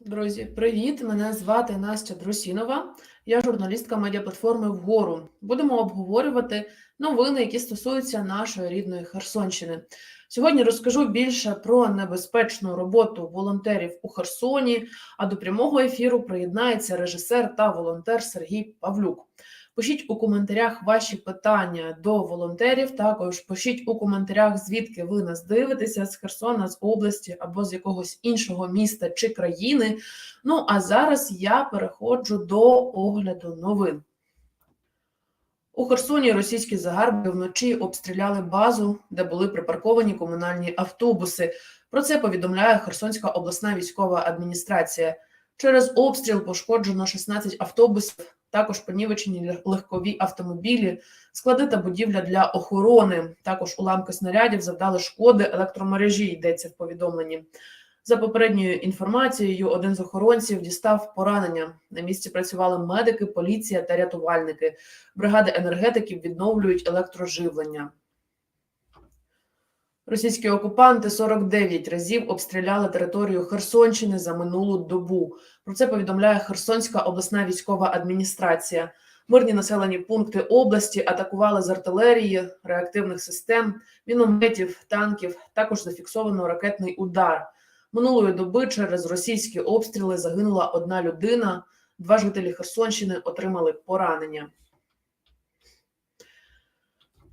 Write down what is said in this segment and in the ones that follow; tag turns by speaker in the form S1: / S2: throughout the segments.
S1: Друзі, привіт! Мене звати Настя Друсінова. Я журналістка медіаплатформи Вгору. Будемо обговорювати новини, які стосуються нашої рідної Херсонщини. Сьогодні розкажу більше про небезпечну роботу волонтерів у Херсоні. А до прямого ефіру приєднається режисер та волонтер Сергій Павлюк. Пишіть у коментарях ваші питання до волонтерів. Також пишіть у коментарях, звідки ви нас дивитеся з Херсона, з області або з якогось іншого міста чи країни. Ну а зараз я переходжу до огляду новин. У Херсоні російські загарбки вночі обстріляли базу, де були припарковані комунальні автобуси. Про це повідомляє Херсонська обласна військова адміністрація. Через обстріл пошкоджено 16 автобусів, також понівечені легкові автомобілі, склади та будівля для охорони. Також уламки снарядів завдали шкоди електромережі. Йдеться в повідомленні. За попередньою інформацією, один з охоронців дістав поранення. На місці працювали медики, поліція та рятувальники. Бригади енергетиків відновлюють електроживлення. Російські окупанти 49 разів обстріляли територію Херсонщини за минулу добу. Про це повідомляє Херсонська обласна військова адміністрація. Мирні населені пункти області атакували з артилерії, реактивних систем, мінометів, танків. Також зафіксовано ракетний удар. Минулої доби через російські обстріли загинула одна людина. Два жителі Херсонщини отримали поранення.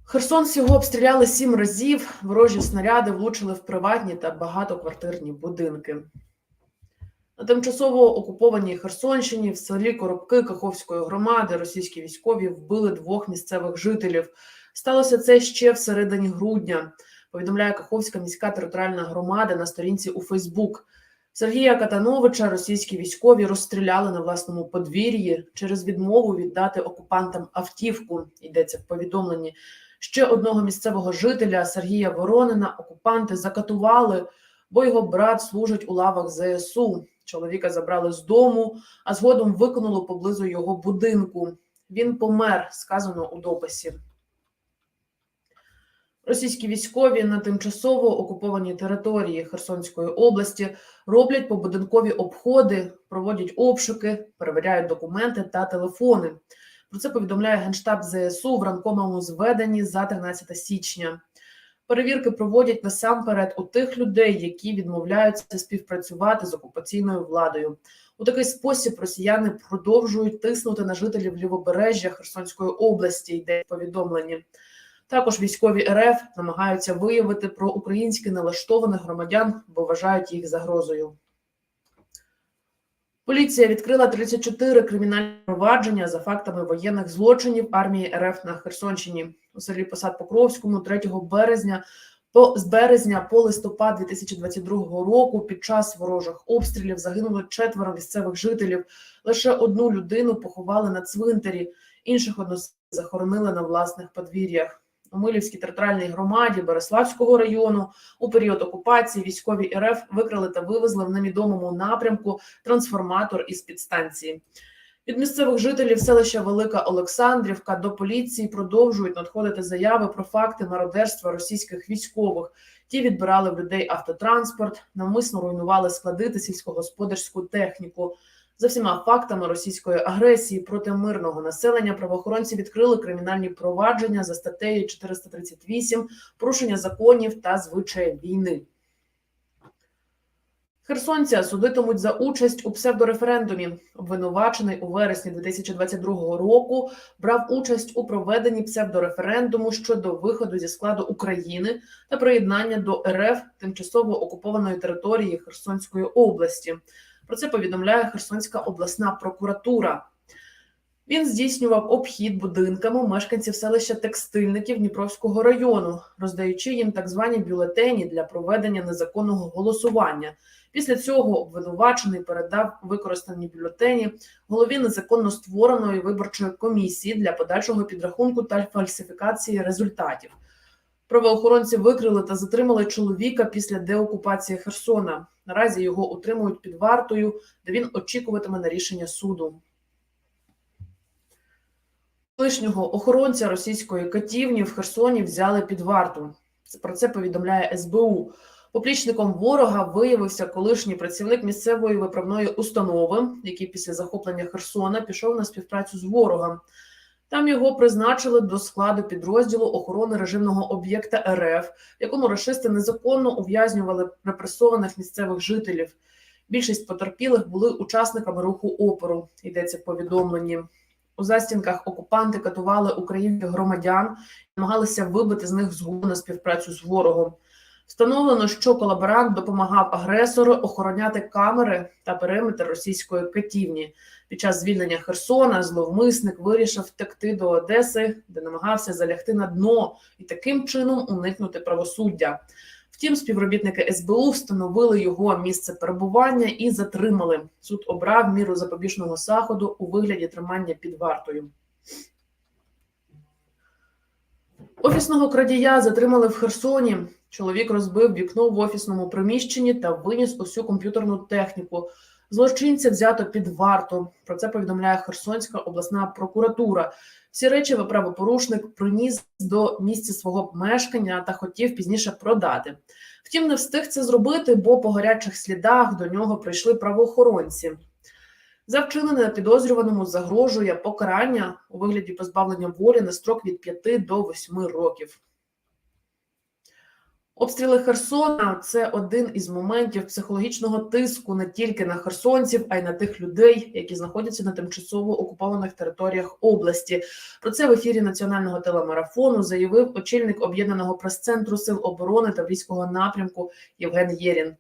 S1: Херсон всього обстріляли сім разів. Ворожі снаряди влучили в приватні та багатоквартирні будинки. На тимчасово окупованій Херсонщині в селі Коробки Каховської громади російські військові вбили двох місцевих жителів. Сталося це ще в середині грудня. Повідомляє Каховська міська територіальна громада на сторінці у Фейсбук. Сергія Катановича російські військові розстріляли на власному подвір'ї через відмову віддати окупантам автівку. Йдеться в повідомленні. Ще одного місцевого жителя Сергія Воронина окупанти закатували, бо його брат служить у лавах ЗСУ. Чоловіка забрали з дому, а згодом виконали поблизу його будинку. Він помер, сказано у дописі. Російські військові на тимчасово окупованій території Херсонської області роблять побудинкові обходи, проводять обшуки, перевіряють документи та телефони. Про це повідомляє Генштаб ЗСУ в ранковому зведенні за 13 січня. Перевірки проводять насамперед у тих людей, які відмовляються співпрацювати з окупаційною владою. У такий спосіб росіяни продовжують тиснути на жителів лівобережжя Херсонської області. Йде повідомлення. Також військові РФ намагаються виявити про українські налаштованих громадян, бо вважають їх загрозою. Поліція відкрила 34 кримінальні провадження за фактами воєнних злочинів армії РФ на Херсонщині у селі Посад Покровському 3 березня. По з березня по листопад 2022 року під час ворожих обстрілів загинуло четверо місцевих жителів. Лише одну людину поховали на цвинтарі, інших односельців захоронили на власних подвір'ях. Милівській територіальній громаді Береславського району у період окупації військові РФ викрали та вивезли в невідомому напрямку трансформатор із підстанції. Від місцевих жителів селища Велика Олександрівка до поліції продовжують надходити заяви про факти мародерства російських військових. Ті відбирали в людей автотранспорт, навмисно руйнували склади та сільськогосподарську техніку. За всіма фактами російської агресії проти мирного населення правоохоронці відкрили кримінальні провадження за статтею 438 порушення законів та звичаї війни. Херсонця судитимуть за участь у псевдореферендумі. Обвинувачений у вересні 2022 року брав участь у проведенні псевдореферендуму щодо виходу зі складу України та приєднання до РФ тимчасово окупованої території Херсонської області. Про це повідомляє Херсонська обласна прокуратура. Він здійснював обхід будинками мешканців селища текстильників Дніпровського району, роздаючи їм так звані бюлетені для проведення незаконного голосування. Після цього обвинувачений передав використані бюлетені голові незаконно створеної виборчої комісії для подальшого підрахунку та фальсифікації результатів. Правоохоронці викрили та затримали чоловіка після деокупації Херсона. Наразі його утримують під вартою, де він очікуватиме на рішення суду. Колишнього охоронця російської катівні в Херсоні взяли під варту. Про це повідомляє СБУ. Поплічником ворога виявився колишній працівник місцевої виправної установи, який після захоплення Херсона пішов на співпрацю з ворогом. Там його призначили до складу підрозділу охорони режимного об'єкта РФ, в якому рашисти незаконно ув'язнювали репресованих місцевих жителів. Більшість потерпілих були учасниками руху опору. Йдеться в повідомленні. У застінках окупанти катували українських громадян, намагалися вибити з них згоду на співпрацю з ворогом. Встановлено, що колаборант допомагав агресору охороняти камери та периметр російської катівні. Під час звільнення Херсона зловмисник вирішив втекти до Одеси, де намагався залягти на дно і таким чином уникнути правосуддя. Втім, співробітники СБУ встановили його місце перебування і затримали. Суд обрав міру запобіжного заходу у вигляді тримання під вартою. Офісного крадія затримали в Херсоні. Чоловік розбив вікно в офісному приміщенні та виніс усю комп'ютерну техніку. Злочинця взято під варту. Про це повідомляє Херсонська обласна прокуратура. Всі речі правопорушник приніс до місця свого мешкання та хотів пізніше продати. Втім, не встиг це зробити, бо по гарячих слідах до нього прийшли правоохоронці. За вчинене підозрюваному загрожує покарання у вигляді позбавлення волі на строк від 5 до 8 років. Обстріли Херсона це один із моментів психологічного тиску не тільки на херсонців, а й на тих людей, які знаходяться на тимчасово окупованих територіях області. Про це в ефірі національного телемарафону заявив очільник об'єднаного прес-центру сил оборони та військового напрямку Євген Єрін.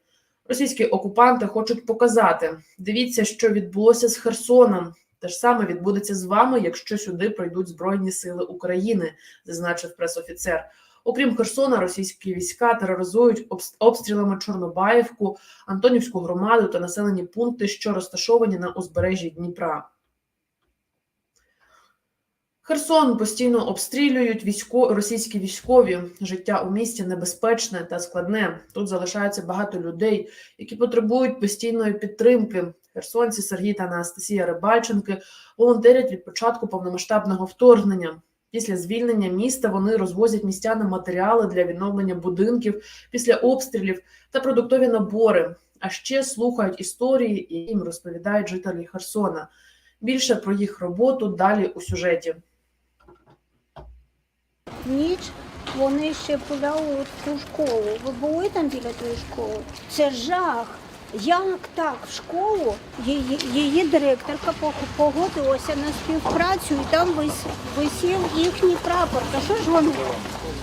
S1: Російські окупанти хочуть показати: дивіться, що відбулося з Херсоном. Те ж саме відбудеться з вами, якщо сюди прийдуть Збройні Сили України, зазначив пресофіцер. Окрім Херсона, російські війська тероризують обстрілами Чорнобаївку, Антонівську громаду та населені пункти, що розташовані на узбережжі Дніпра. Херсон постійно обстрілюють військо... російські військові. Життя у місті небезпечне та складне. Тут залишається багато людей, які потребують постійної підтримки. Херсонці Сергій та Анастасія Рибальченки волонтерять від початку повномасштабного вторгнення. Після звільнення міста вони розвозять містянам матеріали для відновлення будинків після обстрілів та продуктові набори. А ще слухають історії і їм розповідають жителі Херсона. Більше про їх роботу далі у сюжеті.
S2: Ніч вони ще пуляли ту школу. Ви були там біля тої школи? Це жах. Як так в школу її, її директорка погодилася на співпрацю і там вис, висів їхній прапор. Та що ж вони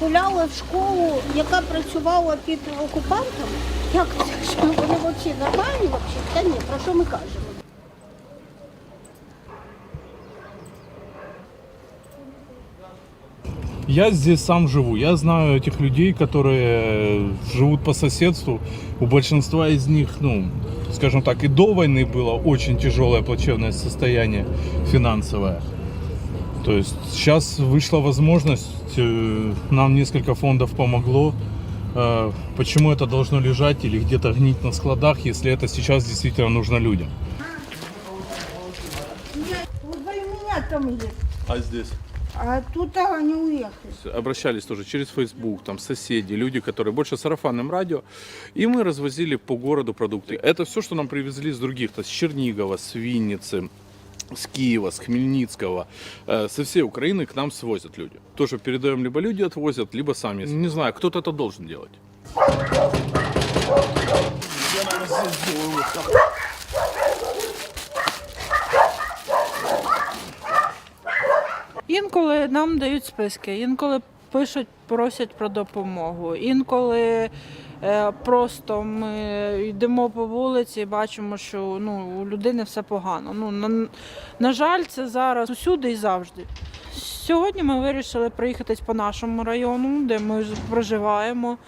S2: гуляли в школу, яка працювала під окупантом? Як це? Вони взагалі нормальні? Та ні, про що ми кажемо?
S3: Я здесь сам живу. Я знаю этих людей, которые живут по соседству. У большинства из них, ну, скажем так, и до войны было очень тяжелое плачевное состояние финансовое. То есть сейчас вышла возможность, э, нам несколько фондов помогло. Э, Почему это должно лежать или где-то гнить на складах, если это сейчас действительно нужно людям?
S2: Вот у меня там есть.
S3: А здесь?
S2: А тут они уехали.
S3: обращались тоже через Facebook, там соседи, люди, которые больше сарафанным радио, и мы развозили по городу продукты. Это все, что нам привезли с других, то с Чернигова, с Винницы, с Киева, с Хмельницкого, э, со всей Украины к нам свозят люди. Тоже передаем, либо люди отвозят, либо сами. Не знаю, кто-то это должен делать.
S4: Інколи нам дають списки, інколи пишуть, просять про допомогу. Інколи е, просто ми йдемо по вулиці і бачимо, що ну, у людини все погано. Ну, на, на жаль, це зараз усюди і завжди. Сьогодні ми вирішили проїхатись по нашому району, де ми проживаємо,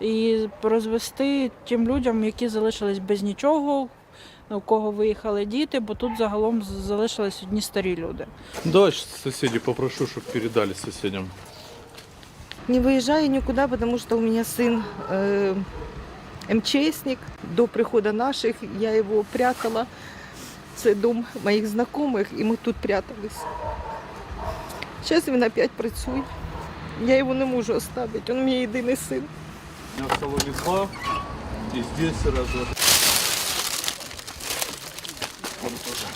S4: і розвести тим людям, які залишились без нічого, у кого виїхали діти, бо тут загалом залишились одні старі люди.
S3: Давай соседей попрошу, чтобы передали соседям.
S5: Не выезжаю никуда, потому что у меня сын э, МЧСник. До прихода наших я его прятала. Це дом моїх знайомих, і ми тут прятались. Зараз він опять працює. Я його не можу оставити, він мій єдиний син.
S3: У меня в салоне два, И здесь раза.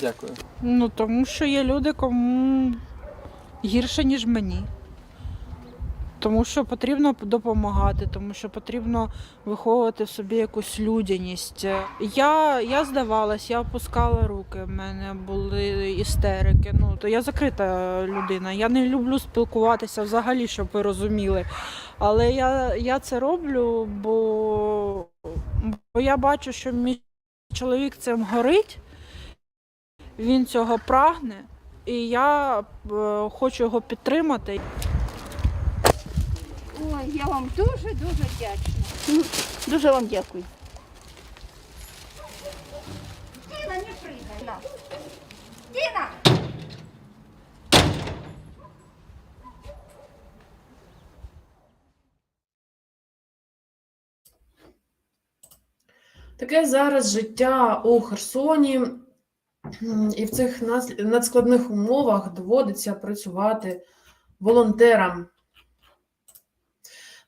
S6: Дякую.
S4: Ну тому що є люди, кому гірше, ніж мені. Тому що потрібно допомагати, тому що потрібно виховувати в собі якусь людяність. Я, я здавалась, я опускала руки, в мене були істерики. Ну, то я закрита людина. Я не люблю спілкуватися взагалі, щоб ви розуміли. Але я, я це роблю, бо, бо я бачу, що мій чоловік цим горить, він цього прагне, і я е, хочу його підтримати.
S2: Ой, я вам дуже дуже вдячна. Дуже вам дякую. Діна, не пригай. На. Діна!
S1: Таке зараз життя у Херсоні, і в цих надскладних умовах доводиться працювати волонтерам.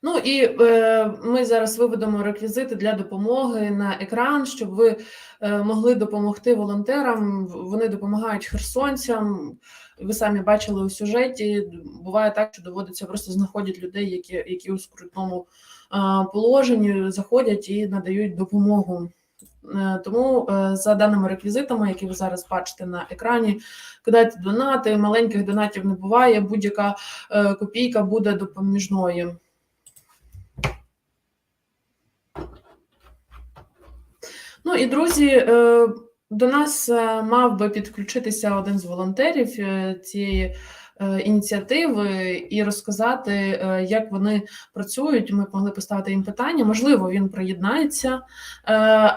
S1: Ну і е, ми зараз виведемо реквізити для допомоги на екран, щоб ви е, могли допомогти волонтерам. Вони допомагають херсонцям. Ви самі бачили у сюжеті. Буває так, що доводиться просто знаходять людей, які, які у скрутному е, положенні заходять і надають допомогу. Е, Тому е, за даними реквізитами, які ви зараз бачите на екрані, кидайте донати. Маленьких донатів не буває. Будь-яка е, копійка буде допоміжною. Ну і друзі, е, до нас е, мав би підключитися один з волонтерів е, цієї е, ініціативи і розказати, е, як вони працюють. Ми могли поставити їм питання. Можливо, він приєднається, е,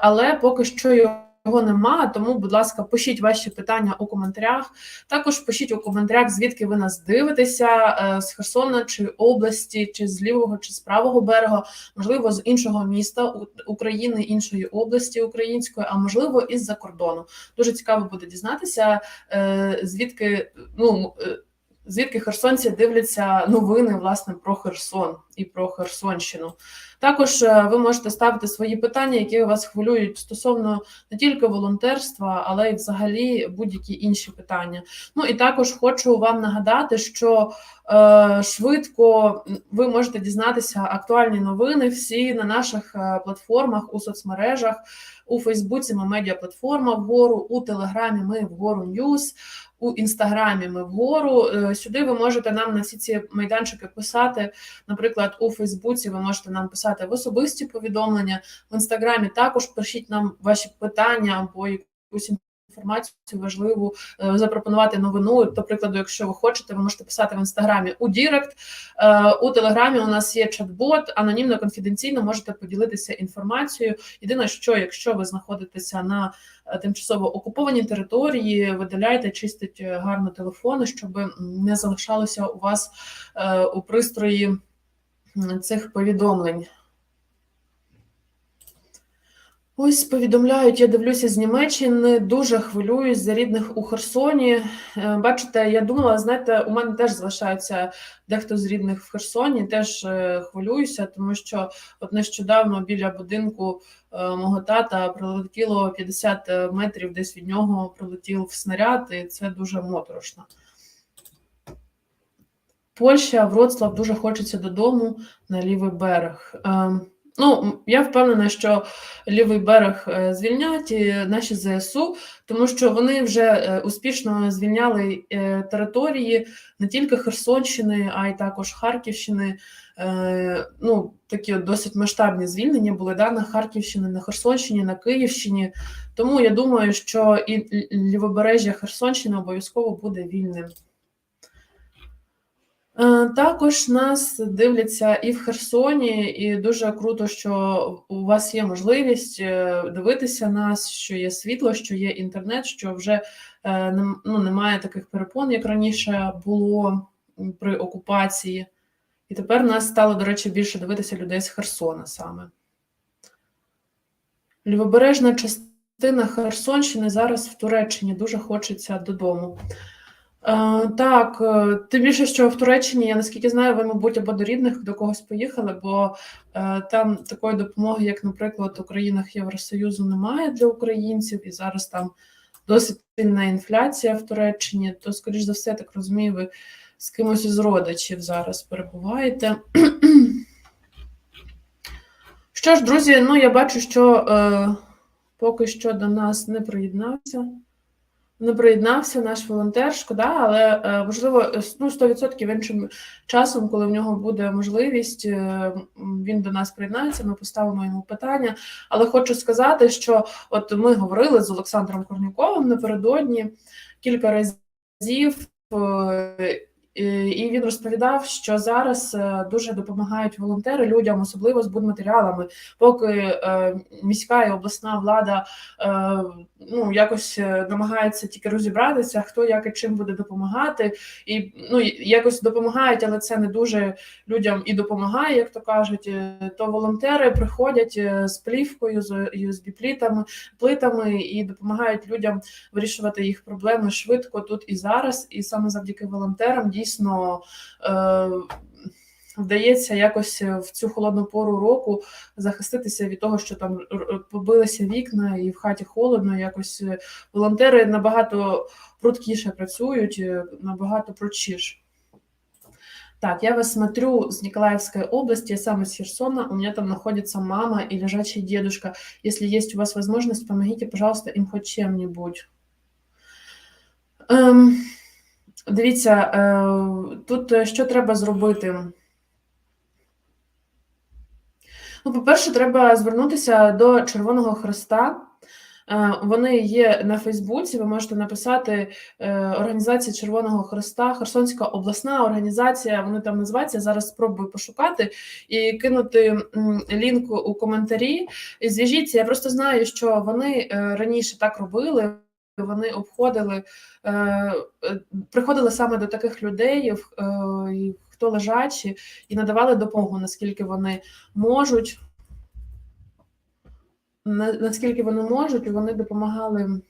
S1: але поки що його нема. Тому, будь ласка, пишіть ваші питання у коментарях. Також пишіть у коментарях, звідки ви нас дивитеся е, з Херсона чи області, чи з лівого, чи з правого берега, можливо, з іншого міста України, іншої області української, а можливо, із-за кордону. Дуже цікаво буде дізнатися, е, звідки ну. Звідки херсонці дивляться новини власне про Херсон і про Херсонщину. Також е, ви можете ставити свої питання, які вас хвилюють стосовно не тільки волонтерства, але й взагалі будь-які інші питання. Ну і також хочу вам нагадати, що е, швидко ви можете дізнатися актуальні новини всі на наших е, платформах у соцмережах. У Фейсбуці ми медіаплатформа вгору, у Телеграмі ми вгору Ньюс, у Інстаграмі ми вгору. Е, Сюди ви можете нам на всі ці майданчики писати. Наприклад, у Фейсбуці ви можете нам писати в особисті повідомлення, в Інстаграмі також пишіть нам ваші питання або якусь інформацію важливу, е, запропонувати новину. До прикладу, якщо ви хочете, ви можете писати в інстаграмі у Дірект. Е, У Телеграмі у нас є чат-бот, анонімно конфіденційно можете поділитися інформацією. Єдине, що якщо ви знаходитеся на е, тимчасово окупованій території, видаляйте, чистіть е, гарно телефони, щоб не залишалося у вас у пристрої цих повідомлень. Ось повідомляють, я дивлюся з Німеччини, дуже хвилююсь за рідних у Херсоні. Е, Бачите, я думала, знаєте, у мене теж залишається дехто з рідних в Херсоні, теж е, хвилююся, тому що от нещодавно біля будинку е, мого тата прилетіло 50 метрів, десь від нього прилетів снаряд, і це дуже моторошно. Польща, Вроцлав дуже хочеться додому на лівий берег. Ну, я впевнена, що лівий берег е, звільнять наші ЗСУ, тому що вони вже е, успішно звільняли е, території не тільки Херсонщини, а й також Харківщини. Ну, такі досить масштабні звільнення були да, на Харківщині, на Херсонщині, на Київщині. Тому я думаю, що і лівобережжя Херсонщини обов'язково буде вільним. Е, Також нас дивляться і в Херсоні, і дуже круто, що у вас є можливість е, дивитися нас, що є світло, що є інтернет, що вже е, ну, немає таких перепон, як раніше було при окупації. І тепер нас стало, до речі, більше дивитися людей з Херсона саме. Лівобережна частина Херсонщини зараз в Туреччині дуже хочеться додому. Е, так, е, тим більше, що в Туреччині, я наскільки знаю, ви, мабуть, або до рідних до когось поїхали, бо е, там такої допомоги, як, наприклад, у країнах Євросоюзу, немає для українців, і зараз там досить сильна інфляція в Туреччині, то, скоріш за все, так розумію, ви з кимось із родичів зараз перебуваєте. Що ж, друзі, ну я бачу, що е, поки що до нас не приєднався. Не приєднався наш волонтер, шкода, але е, можливо, е, ну, 100% іншим часом, коли в нього буде можливість, е, він до нас приєднається, ми поставимо йому питання. Але хочу сказати, що от ми говорили з Олександром Корнюковим напередодні кілька разів. Е, і- він розповідав, що зараз е, дуже допомагають волонтери людям, особливо з будматеріалами, поки е, міська і обласна влада ну якось намагається тільки розібратися, хто як і чим буде допомагати, і ну якось допомагають, але це не дуже людям і допомагає, як то кажуть. То волонтери приходять з плівкою, з usb плітами плитами і допомагають людям вирішувати їх проблеми швидко тут і зараз. І саме завдяки волонтерам дійсно. Е, Вдається якось в цю холодну пору року захиститися від того, що там побилися вікна і в хаті холодно. Якось е, волонтери набагато пруткіше працюють, е, набагато прудчіше. Так, я вас смотрю с Николаевской области, я сам из Херсона, у меня там находится мама и лежачий дедушка. Если есть у вас возможность, помогите, пожалуйста, им хоть чем-нибудь. Ем, дивіться, е, тут е, що треба зробити? Ну, по-перше, треба звернутися до Червоного Хреста. Е, Вони є на Фейсбуці. Ви можете написати Організація Червоного Хреста, Херсонська обласна організація. Вони там називаються. Зараз спробую пошукати і кинути м, лінк у коментарі. І зв'яжіться. Я просто знаю, що вони раніше так робили. Вони обходили, е, е, приходили саме до таких людей, е, хто лежачі, і надавали допомогу, наскільки вони можуть. Наскільки вони можуть, і вони допомагали.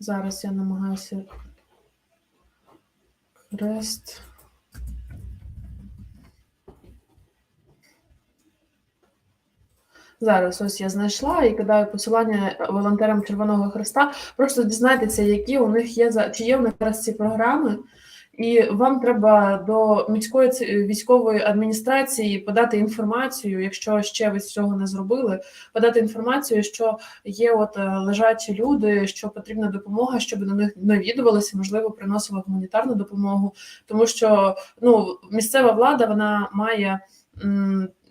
S1: Зараз я намагаюся. Хрест. Зараз ось я знайшла і кидаю посилання волонтерам Червоного Хреста. Просто дізнайтеся, які у них є чи є у них зараз ці програми, і вам треба до міської військової адміністрації подати інформацію, якщо ще ви цього не зробили, подати інформацію, що є от е, лежачі люди, що потрібна допомога, щоб до них навідувалися, можливо, приносили гуманітарну допомогу, тому що ну місцева влада вона має.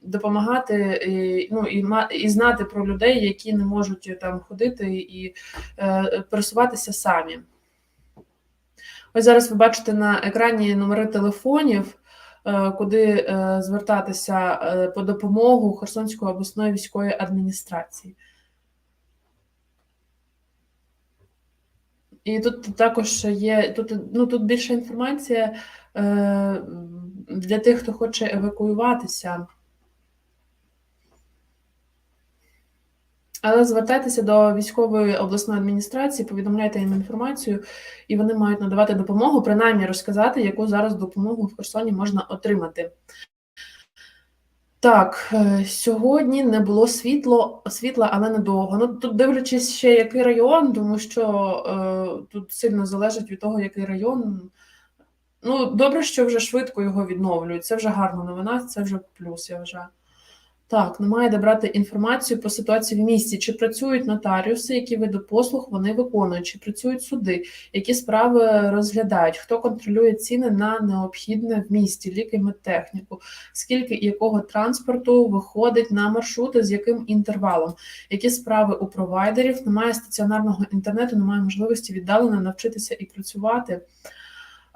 S1: Допомагати і, ну, і, і знати про людей, які не можуть е, там ходити і е, пересуватися самі. Ось зараз ви бачите на екрані номери телефонів, е, куди е, звертатися е, по допомогу Херсонської обласної військової адміністрації. І тут також є тут, ну, тут більша інформація е, для тих, хто хоче евакуюватися. Але звертайтеся до військової обласної адміністрації, повідомляйте їм інформацію, і вони мають надавати допомогу, принаймні розказати, яку зараз допомогу в Херсоні можна отримати. Так, е, сьогодні не було світло, світла, але недовго. Ну тут дивлячись ще який район, тому що е, тут сильно залежить від того, який район. Ну, добре, що вже швидко його відновлюють. Це вже гарна новина, це вже плюс, я вважаю. Так, немає де брати інформацію про ситуацію в місті. Чи працюють нотаріуси, які види послуг вони виконують, чи працюють суди, які справи розглядають, хто контролює ціни на необхідне в місті, ліки, медтехніку, скільки і якого транспорту виходить на маршрути, з яким інтервалом, які справи у провайдерів, немає стаціонарного інтернету, немає можливості віддалено навчитися і працювати.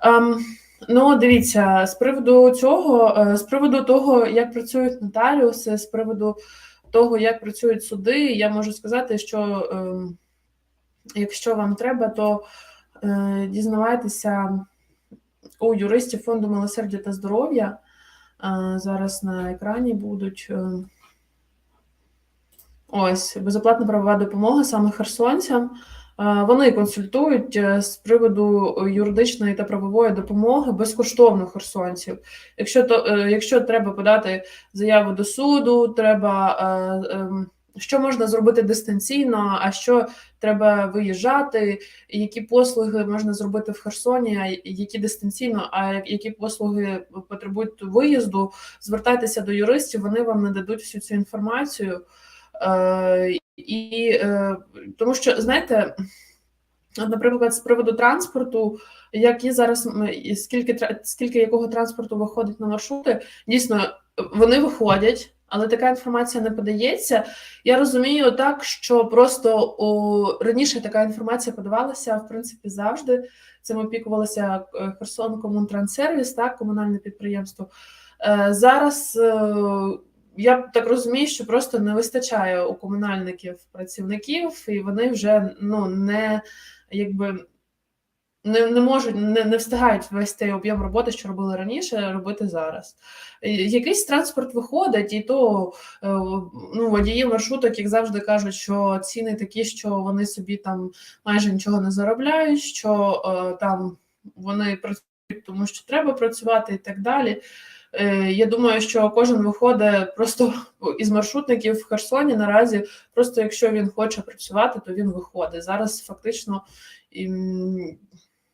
S1: Ем, Ну, дивіться, з приводу цього, е, з приводу того, як працюють нотаріуси, з приводу того, як працюють суди, я можу сказати, що ем, якщо вам треба, то е, дізнавайтеся у юристів фонду милосердя та здоров'я. Е, Зараз на екрані будуть. Ось безоплатна правова допомога саме херсонцям. Е, Вони консультують е, з приводу юридичної та правової допомоги безкоштовно херсонців. Якщо то, е, якщо треба подати заяву до суду, треба ем, що можна зробити дистанційно, а що треба виїжджати, які послуги можна зробити в Херсоні, а які дистанційно, а які послуги потребують виїзду, звертайтеся до юристів, вони вам нададуть всю цю інформацію. І е, тому що, знаєте, наприклад, з приводу транспорту, які зараз скільки скільки якого транспорту виходить на маршрути, дійсно вони виходять, але така інформація не подається. Я розумію так, що просто о, раніше така інформація подавалася, в принципі, завжди. Цим опікувалося е, Херсон Комунтранссервіс, так, комунальне підприємство. Е, Зараз е, я так розумію, що просто не вистачає у комунальників працівників, і вони вже ну не якби не, не можуть, не, не встигають весь цей об'єм роботи, що робили раніше, робити зараз. Якийсь транспорт виходить, і то е, ну, водії маршруток, як завжди кажуть, що ціни такі, що вони собі там майже нічого не заробляють, що е, там вони працюють, тому що треба працювати і так далі. Е, Я думаю, що кожен виходить просто із маршрутників в Херсоні наразі. Просто якщо він хоче працювати, то він виходить. Зараз фактично,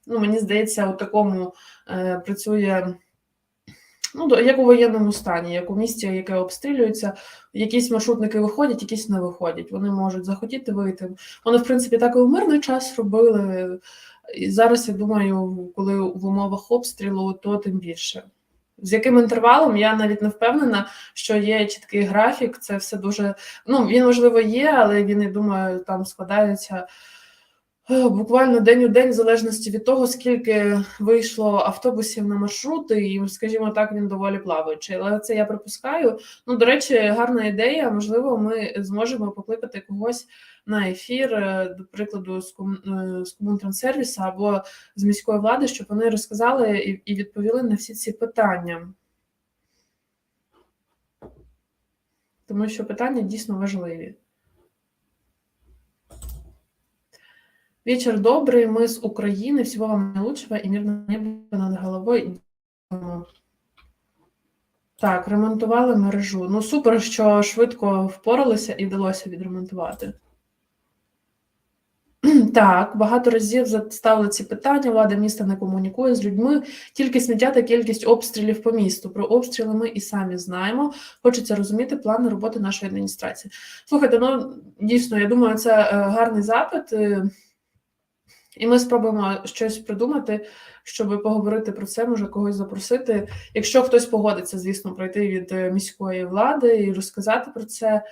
S1: ну мені здається, у такому е, працює. Ну, як у воєнному стані, як у місті, яке обстрілюється, якісь маршрутники виходять, якісь не виходять. Вони можуть захотіти вийти. Вони, в принципі, так і у мирний час робили. І зараз, я думаю, коли в умовах обстрілу, то тим більше. З яким інтервалом я навіть не впевнена, що є чіткий графік. Це все дуже. Ну, він, можливо, є, але він, я думаю, там складається буквально день у день, в залежності від того, скільки вийшло автобусів на маршрути, і, скажімо так, він доволі плаваючий. Але це я припускаю. Ну, до речі, гарна ідея. Можливо, ми зможемо покликати когось на ефір, е, до прикладу, з е, з комунтранссервісу або з міської влади, щоб вони розказали і відповіли на всі ці питання. Тому що питання дійсно важливі. Вечір добрий, ми з України. Всього вам наилучшего і мирного неба над головою. Так, ремонтували мережу. Ну, супер, що швидко впоралися і вдалося відремонтувати. Так, багато разів ставили ці питання. Влада міста не комунікує з людьми. Тільки сміття та кількість обстрілів по місту. Про обстріли ми і самі знаємо. Хочеться розуміти плани роботи нашої адміністрації. Слухайте, ну дійсно, я думаю, це е, гарний запит. І ми спробуємо щось придумати, щоб поговорити про це, може когось запросити. Якщо хтось погодиться, звісно, пройти від е, міської влади і розказати про це.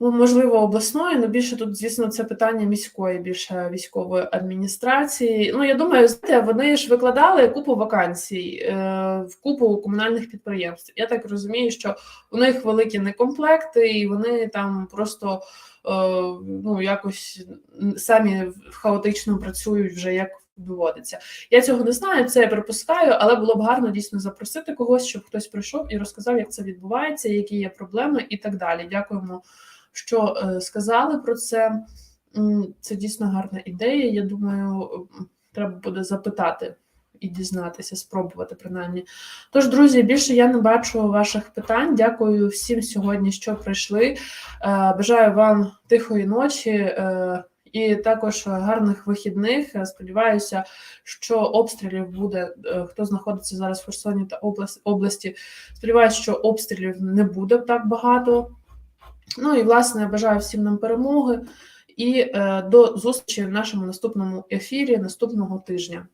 S1: Ну, можливо, обласної, але більше тут, звісно, це питання міської, більше військової адміністрації. Ну, я думаю, знаєте, вони ж викладали купу вакансій е, в купу комунальних підприємств. Я так розумію, що у них великі некомплекти, і вони там просто ну, якось самі хаотично працюють вже як доводиться. Я цього не знаю, це я припускаю, але було б гарно дійсно запросити когось, щоб хтось прийшов і розказав, як це відбувається, які є проблеми і так далі. Дякуємо що е, сказали про це. Це дійсно гарна ідея. Я думаю, треба буде запитати і дізнатися, спробувати принаймні. Тож, друзі, більше я не бачу ваших питань. Дякую всім сьогодні, що прийшли. Е, Бажаю вам тихої ночі. е, І також гарних вихідних. Е, Сподіваюся, що обстрілів буде. Хто знаходиться зараз в Херсоні та області. Сподіваюся, що обстрілів не буде так багато. Ну і власне бажаю всім нам перемоги і до зустрічі в нашому наступному ефірі наступного тижня.